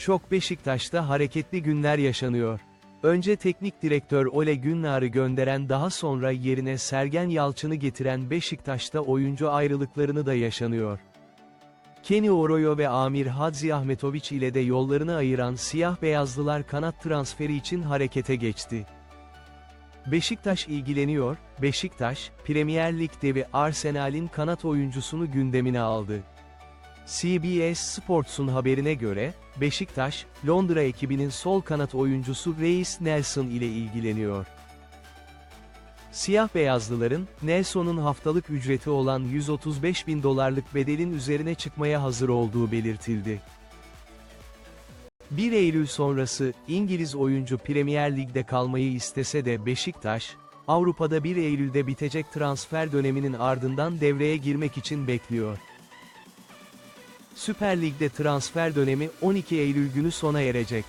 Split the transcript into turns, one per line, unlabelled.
Şok Beşiktaş'ta hareketli günler yaşanıyor. Önce teknik direktör Ole Gunnar'ı gönderen daha sonra yerine Sergen Yalçın'ı getiren Beşiktaş'ta oyuncu ayrılıklarını da yaşanıyor. Kenny Oroyo ve Amir Hadzi Ahmetoviç ile de yollarını ayıran siyah beyazlılar kanat transferi için harekete geçti. Beşiktaş ilgileniyor, Beşiktaş, Premier Lig devi Arsenal'in kanat oyuncusunu gündemine aldı. CBS Sports'un haberine göre, Beşiktaş, Londra ekibinin sol kanat oyuncusu Reis Nelson ile ilgileniyor. Siyah beyazlıların, Nelson'un haftalık ücreti olan 135 bin dolarlık bedelin üzerine çıkmaya hazır olduğu belirtildi. 1 Eylül sonrası, İngiliz oyuncu Premier Lig'de kalmayı istese de Beşiktaş, Avrupa'da 1 Eylül'de bitecek transfer döneminin ardından devreye girmek için bekliyor. Süper Lig'de transfer dönemi 12 Eylül günü sona erecek.